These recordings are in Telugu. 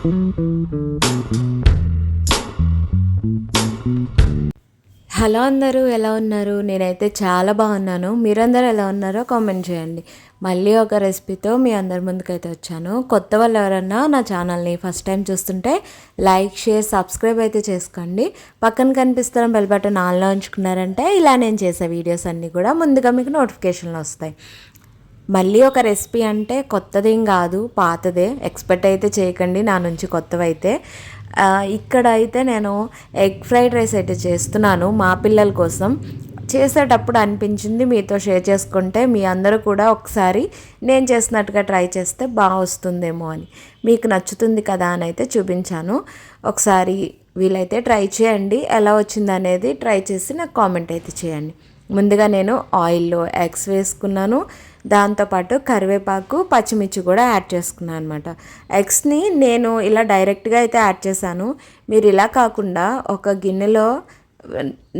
హలో అందరూ ఎలా ఉన్నారు? నేనైతే చాలా బాగున్నాను. మీరందరూ ఎలా ఉన్నారో కామెంట్ చేయండి. మళ్ళీ ఒక రెసిపీతో మీ అందరి ముందుకైతే వచ్చాను. కొత్త వాళ్ళు ఎవరన్నా నా ఛానల్ని ఫస్ట్ టైం చూస్తుంటే లైక్ షేర్ సబ్స్క్రైబ్ అయితే చేసుకోండి. పక్కన కనిపిస్తున్న బెల్ బటన్ ఆన్లో ఉంచుకున్నారంటే ఇలా నేను చేసే వీడియోస్ అన్నీ కూడా ముందుగా మీకు నోటిఫికేషన్లు వస్తాయి. మళ్ళీ ఒక రెసిపీ అంటే కొత్తదేం కాదు పాతదే. ఎక్స్పెక్ట్ అయితే చేయకండి నా నుంచి కొత్తవైతే. ఇక్కడ అయితే నేను ఎగ్ ఫ్రైడ్ రైస్ అయితే చేస్తున్నాను మా పిల్లల కోసం. చేసేటప్పుడు అనిపించింది మీతో షేర్ చేసుకుంటే మీ అందరూ కూడా ఒకసారి నేను చేసినట్టుగా ట్రై చేస్తే బాగా వస్తుందేమో అని. మీకు నచ్చుతుంది కదా అని అయితే చూపించాను. ఒకసారి వీలైతే ట్రై చేయండి. ఎలా వచ్చింది అనేది ట్రై చేసి నాకు కామెంట్ అయితే చేయండి. ముందుగా నేను ఆయిల్లో ఎగ్స్ వేసుకున్నాను. దాంతోపాటు కరివేపాకు పచ్చిమిర్చి కూడా యాడ్ చేసుకున్నాను అనమాట ఎగ్స్ని నేను ఇలా డైరెక్ట్గా అయితే యాడ్ చేశాను. మీరు ఇలా కాకుండా ఒక గిన్నెలో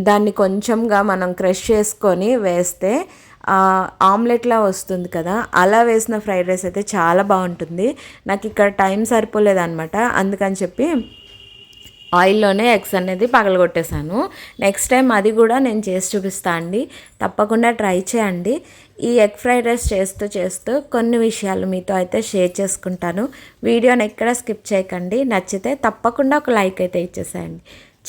దాన్ని కొంచెంగా మనం క్రష్ చేసుకొని వేస్తే ఆమ్లెట్లా వస్తుంది కదా అలా వేసిన ఫ్రైడ్ రైస్ అయితే చాలా బాగుంటుంది. నాకు ఇక్కడ టైం సరిపోలేదన్నమాట. అందుకని చెప్పి ఆయిల్లోనే ఎగ్స్ అనేది పగలగొట్టేశాను. నెక్స్ట్ టైం అది కూడా నేను చేసి చూపిస్తా అండి. తప్పకుండా ట్రై చేయండి. ఈ ఎగ్ ఫ్రైడ్ రైస్ చేస్తూ చేస్తూ కొన్ని విషయాలు మీతో అయితే షేర్ చేసుకుంటాను. వీడియోని ఎక్కడ స్కిప్ చేయకండి. నచ్చితే తప్పకుండా ఒక లైక్ అయితే ఇచ్చేసేయండి.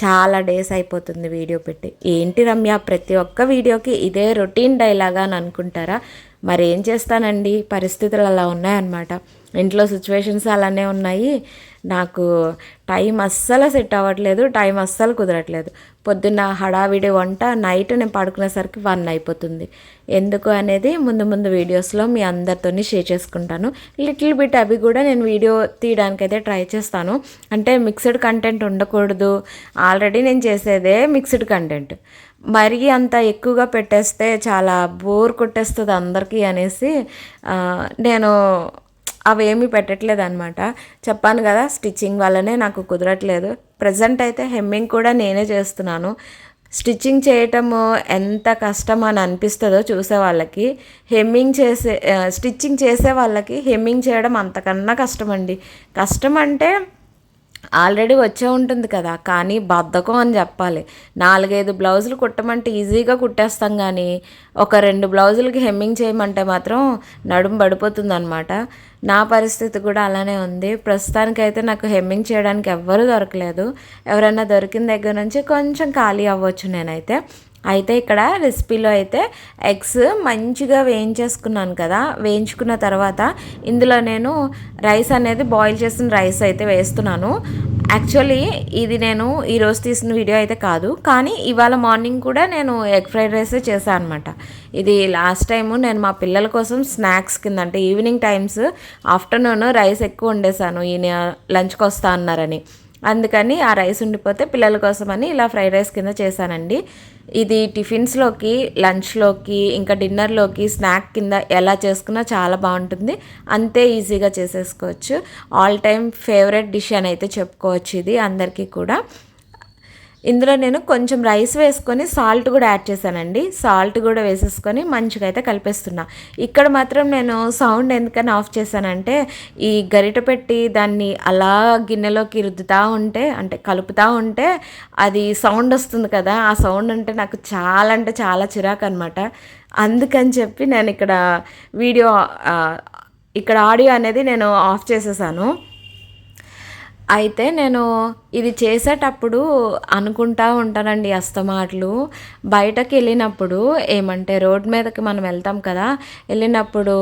చాలా డేస్ అయిపోతుంది వీడియో పెట్టి. ఏంటి రమ్య ప్రతి ఒక్క వీడియోకి ఇదే రొటీన్ డైలాగా అని అనుకుంటారా? మరి ఏం చేస్తానండి? పరిస్థితులు అలా ఉన్నాయన్నమాట. ఇంట్లో సిచ్యువేషన్స్ అలానే ఉన్నాయి. నాకు టైం అస్సలు సెట్ అవ్వట్లేదు టైం అస్సలు కుదరట్లేదు. పొద్దున్న హడావిడి వంట నైట్ నేను పడుకునేసరికి వన్ అయిపోతుంది. ఎందుకు అనేది ముందు ముందు వీడియోస్లో మీ అందరితో షేర్ చేసుకుంటాను. లిటిల్ బిట్ అవి కూడా నేను వీడియో తీయడానికైతే ట్రై చేస్తాను. అంటే మిక్స్డ్ కంటెంట్ ఉండకూడదు. ఆల్రెడీ నేను చేసేదే మిక్స్డ్ కంటెంట్. మరీ అంత ఎక్కువగా పెట్టేస్తే చాలా బోర్ కొట్టేస్తుంది అందరికీ అనేసి నేను అవేమీ పెట్టట్లేదు అనమాట చెప్పాను కదా స్టిచ్చింగ్ వల్లనే నాకు కుదరట్లేదు. ప్రజెంట్ అయితే హెమ్మింగ్ కూడా నేనే చేస్తున్నాను. స్టిచ్చింగ్ చేయటము ఎంత కష్టం అని అనిపిస్తుందో చూసే వాళ్ళకి. హెమ్మింగ్ చేసే స్టిచ్చింగ్ చేసే వాళ్ళకి హెమ్మింగ్ చేయడం అంతకన్నా కష్టం అండి కష్టం అంటే ఆల్రెడీ వచ్చే ఉంటుంది కదా కానీ బద్ధకం అని చెప్పాలి. నాలుగైదు బ్లౌజులు కుట్టమంటే ఈజీగా కుట్టేస్తాం కానీ ఒక రెండు బ్లౌజులకి హెమ్మింగ్ చేయమంటే మాత్రం నడుము పడిపోతుంది అనమాట నా పరిస్థితి కూడా అలానే ఉంది. ప్రస్తుతానికైతే నాకు హెమ్మింగ్ చేయడానికి ఎవ్వరూ దొరకలేదు. ఎవరైనా దొరికిన దగ్గర నుంచి కొంచెం ఖాళీ అవ్వచ్చు నేనైతే. అయితే ఇక్కడ రెసిపీలో అయితే ఎగ్స్ మంచిగా వేయించేసుకున్నాను కదా. వేయించుకున్న తర్వాత ఇందులో నేను రైస్ అనేది బాయిల్ చేసిన రైస్ అయితే వేస్తున్నాను. యాక్చువల్లీ ఇది నేను ఈరోజు తీసిన వీడియో అయితే కాదు. కానీ ఇవాళ మార్నింగ్ కూడా నేను ఎగ్ ఫ్రైడ్ రైస్ చేశాను అనమాట ఇది లాస్ట్ టైము నేను మా పిల్లల కోసం స్నాక్స్ కింద అంటే ఈవినింగ్ టైమ్స్ ఆఫ్టర్నూన్ రైస్ ఎక్కువ వండేసాను ఈయన లంచ్కి వస్తా అన్నారని. అందుకని ఆ రైస్ ఉండిపోతే పిల్లల కోసమని ఇలా ఫ్రైడ్ రైస్ కింద చేశానండి. ఇది టిఫిన్స్లోకి లంచ్లోకి ఇంకా డిన్నర్లోకి స్నాక్ కింద ఎలా చేసుకున్నా చాలా బాగుంటుంది. అంతే ఈజీగా చేసేసుకోవచ్చు. ఆల్ టైమ్ ఫేవరెట్ డిష్ అని అయితే చెప్పుకోవచ్చు ఇది అందరికీ కూడా. ఇందులో నేను కొంచెం రైస్ వేసుకొని సాల్ట్ కూడా యాడ్ చేశానండి. సాల్ట్ కూడా వేసేసుకొని మంచిగా అయితే కలిపేస్తున్నా. ఇక్కడ మాత్రం నేను సౌండ్ ఎందుకని ఆఫ్ చేశానంటే ఈ గరిట పెట్టి దాన్ని అలా గిన్నెలోకి రుద్దుతూ ఉంటే అంటే కలుపుతూ ఉంటే అది సౌండ్ వస్తుంది కదా. ఆ సౌండ్ అంటే నాకు చాలా అంటే చాలా చిరాకు అనమాట అందుకని చెప్పి నేను ఇక్కడ వీడియో ఇక్కడ ఆడియో అనేది నేను ఆఫ్ చేసేసాను. అయితే నేను ఇది చేసేటప్పుడు అనుకుంటా ఉంటానండి అస్తమాటలు. బయటకు వెళ్ళినప్పుడు ఏమంటే రోడ్ మీదకి మనం వెళ్తాం కదా వెళ్ళినప్పుడు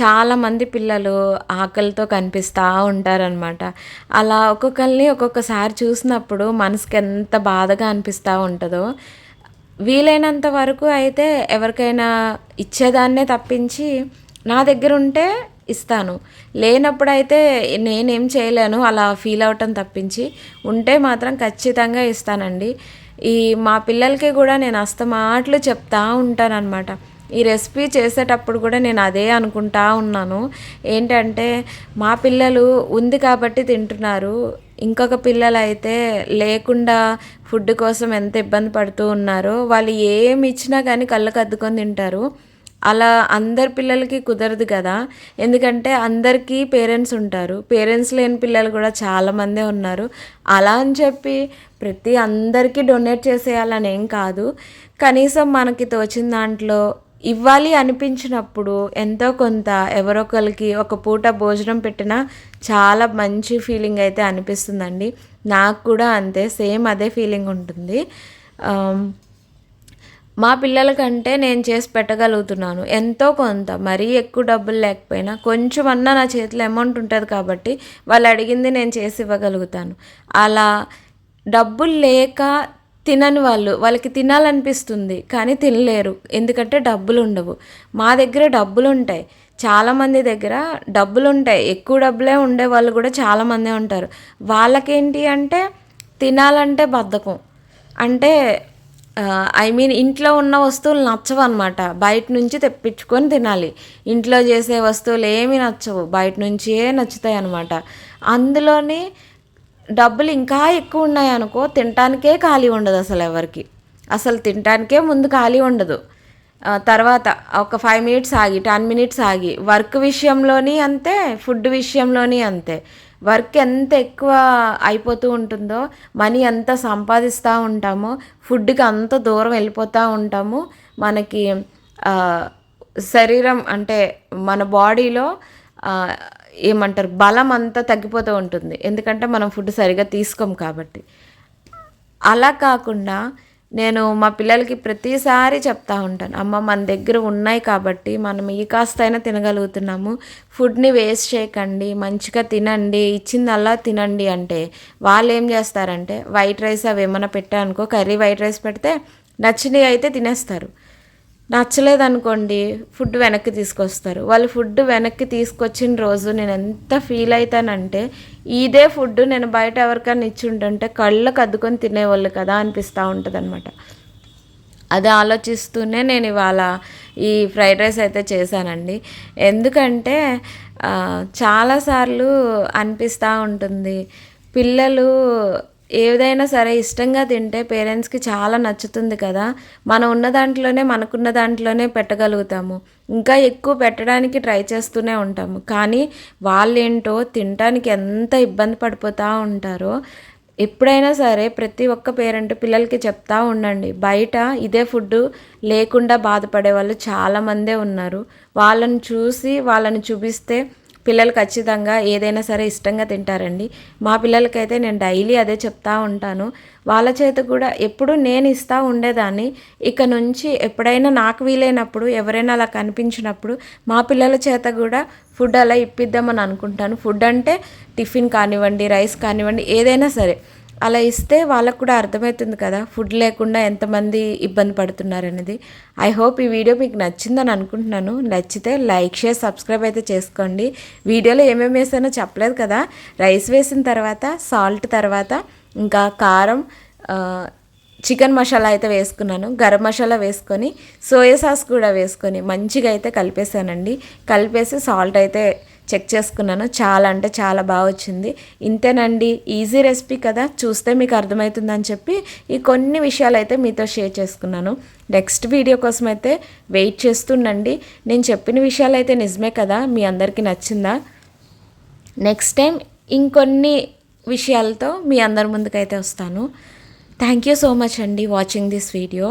చాలామంది పిల్లలు ఆకలితో కనిపిస్తూ ఉంటారనమాట అలా ఒక్కొక్కరిని ఒక్కొక్కసారి చూసినప్పుడు మనసుకి ఎంత బాధగా అనిపిస్తూ ఉంటుందో వీలైనంత వరకు అయితే ఎవరికైనా ఇచ్చేదాన్నే తప్పించి నా దగ్గర ఉంటే ఇస్తాను. లేనప్పుడైతే నేనేం చేయలేను అలా ఫీల్ అవటం తప్పించి. ఉంటే మాత్రం ఖచ్చితంగా ఇస్తానండి. ఈ మా పిల్లలకి కూడా నేను అస్తమాటలు చెప్తా ఉంటానన్నమాట. ఈ రెసిపీ చేసేటప్పుడు కూడా నేను అదే అనుకుంటా ఉన్నాను. ఏంటంటే మా పిల్లలు ఉంది కాబట్టి తింటున్నారు. ఇంకొక పిల్లలు అయితే లేకుండా ఫుడ్ కోసం ఎంత ఇబ్బంది పడుతూ ఉన్నారో వాళ్ళు ఏమి ఇచ్చినా కానీ కళ్ళకు అద్దుకొని తింటారు. అలా అందరి పిల్లలకి కుదరదు కదా. ఎందుకంటే అందరికీ పేరెంట్స్ ఉంటారు. పేరెంట్స్ లేని పిల్లలు కూడా చాలామందే ఉన్నారు. అలా అని చెప్పి ప్రతి అందరికీ డొనేట్ చేసేయాలని ఏం కాదు. కనీసం మనకి తోచిన దాంట్లో ఇవ్వాలి అనిపించినప్పుడు ఎంతో కొంత ఎవరొకరికి ఒక పూట భోజనం పెట్టినా చాలా మంచి ఫీలింగ్ అయితే అనిపిస్తుందండి. నాకు కూడా అంతే సేమ్ అదే ఫీలింగ్ ఉంటుంది. మా పిల్లలకంటే నేను చేసి పెట్టగలుగుతున్నాను. ఎంతో కొంత మరీ ఎక్కువ డబ్బులు లేకపోయినా కొంచెం అన్నా నా చేతిలో అమౌంట్ ఉంటుంది కాబట్టి వాళ్ళు అడిగింది నేను చేసి ఇవ్వగలుగుతాను. అలా డబ్బులు లేక తినని వాళ్ళు వాళ్ళకి తినాలనిపిస్తుంది కానీ తినలేరు. ఎందుకంటే డబ్బులు ఉండవు. మా దగ్గర డబ్బులు ఉంటాయి. చాలామంది దగ్గర డబ్బులు ఉంటాయి. ఎక్కువ డబ్బులే ఉండే వాళ్ళు కూడా చాలామందే ఉంటారు. వాళ్ళకేంటి అంటే తినాలంటే బద్ధకం. అంటే ఐ మీన్ ఇంట్లో ఉన్న వస్తువులు నచ్చవు అనమాట బయట నుంచి తెప్పించుకొని తినాలి. ఇంట్లో చేసే వస్తువులు ఏమీ నచ్చవు. బయట నుంచే నచ్చుతాయి అనమాట అందులోని డబ్బులు ఇంకా ఎక్కువ ఉన్నాయి అనుకో తినటానికే ఖాళీ ఉండదు అసలు ఎవరికి. అసలు తినటానికే ముందు ఖాళీ ఉండదు. తర్వాత ఒక ఫైవ్ మినిట్స్ ఆగి టెన్ మినిట్స్ ఆగి వర్క్ విషయంలోని అంతే ఫుడ్ విషయంలోని అంతే. వర్క్ ఎంత ఎక్కువ అయిపోతూ ఉంటుందో మనీ ఎంత సంపాదిస్తూ ఉంటామో ఫుడ్కి అంత దూరం వెళ్ళిపోతూ ఉంటాము. మనకి శరీరం అంటే మన బాడీలో ఏమంటారు బలం అంతా తగ్గిపోతూ ఉంటుంది. ఎందుకంటే మనం ఫుడ్ సరిగా తీసుకోం కాబట్టి. అలా కాకుండా నేను మా పిల్లలకి ప్రతిసారి చెప్తా ఉంటాను అమ్మ మన దగ్గర ఉన్నాయి కాబట్టి మనం ఈ కాస్తైనా తినగలుగుతున్నాము. ఫుడ్ని వేస్ట్ చేయకండి మంచిగా తినండి ఇచ్చిందల్లా తినండి. అంటే వాళ్ళు ఏం చేస్తారంటే వైట్ రైస్ అవి ఏమైనా పెట్టానుకో కర్రీ వైట్ రైస్ పెడితే నచ్చినవి అయితే తినేస్తారు. నచ్చలేదనుకోండి ఫుడ్ వెనక్కి తీసుకొస్తారు. వాళ్ళు ఫుడ్ వెనక్కి తీసుకొచ్చిన రోజు నేను ఎంత ఫీల్ అవుతానంటే ఇదే ఫుడ్ నేను బయట ఎవరికైనా ఇచ్చి ఉంటుంటే కళ్ళకు అద్దుకొని తినేవాళ్ళు కదా అనిపిస్తూ ఉంటుంది అనమాట అది ఆలోచిస్తూనే నేను ఇవాళ ఈ ఫ్రైడ్ రైస్ అయితే చేశానండి. ఎందుకంటే చాలాసార్లు అనిపిస్తూ ఉంటుంది. పిల్లలు ఏదైనా సరే ఇష్టంగా తింటే పేరెంట్స్కి చాలా నచ్చుతుంది కదా. మనం ఉన్న దాంట్లోనే మనకున్న దాంట్లోనే పెట్టగలుగుతాము. ఇంకా ఎక్కువ పెట్టడానికి ట్రై చేస్తూనే ఉంటాము. కానీ వాళ్ళేంటో తినడానికి ఎంత ఇబ్బంది పడిపోతూ ఉంటారో ఎప్పుడైనా సరే ప్రతి ఒక్క పేరెంట్ పిల్లలకి చెప్తా ఉండండి. బయట ఇదే ఫుడ్ లేకుండా బాధపడే వాళ్ళు చాలామందే ఉన్నారు. వాళ్ళని చూసి వాళ్ళని చూపిస్తే పిల్లలు ఖచ్చితంగా ఏదైనా సరే ఇష్టంగా తింటారండి. మా పిల్లలకైతే నేను డైలీ అదే చెప్తా ఉంటాను. వాళ్ళ చేత కూడా ఎప్పుడు నేను ఇస్తూ ఉండేదాన్ని. ఇక నుంచి ఎప్పుడైనా నాకు వీలైనప్పుడు ఎవరైనా అలా కనిపించినప్పుడు మా పిల్లల చేత కూడా ఫుడ్ అలా ఇప్పిద్దామని అనుకుంటాను. ఫుడ్ అంటే టిఫిన్ కానివ్వండి రైస్ కానివ్వండి ఏదైనా సరే. అలా ఇస్తే వాళ్ళకు కూడా అర్థమవుతుంది కదా ఫుడ్ లేకుండా ఎంతమంది ఇబ్బంది పడుతున్నారు అనేది ఐ హోప్ ఈ వీడియో మీకు నచ్చిందని అనుకుంటున్నాను. నచ్చితే లైక్ షేర్ సబ్స్క్రైబ్ అయితే చేసుకోండి. వీడియోలో ఏమేమి వేసానో చెప్పలేదు కదా. రైస్ వేసిన తర్వాత సాల్ట్ తర్వాత ఇంకా కారం చికెన్ మసాలా అయితే వేసుకున్నాను. గరం మసాలా వేసుకొని సోయా సాస్ కూడా వేసుకొని మంచిగా అయితే కలిపేసానండి కలిపేసి సాల్ట్ అయితే చెక్ చేసుకున్నాను. చాలా అంటే చాలా బాగా వచ్చింది. ఇంతేనండి ఈజీ రెసిపీ కదా చూస్తే మీకు అర్థమవుతుందని చెప్పి ఈ కొన్ని విషయాలు అయితే మీతో షేర్ చేసుకున్నాను. నెక్స్ట్ వీడియో కోసం అయితే వెయిట్ చేస్తుండండి. నేను చెప్పిన విషయాలు అయితే నిజమే కదా మీ అందరికీ నచ్చిందా? నెక్స్ట్ టైం ఇంకొన్ని విషయాలతో మీ అందరి ముందుకైతే వస్తాను. థ్యాంక్ యూ సో మచ్ అండి వాచింగ్ దిస్ వీడియో.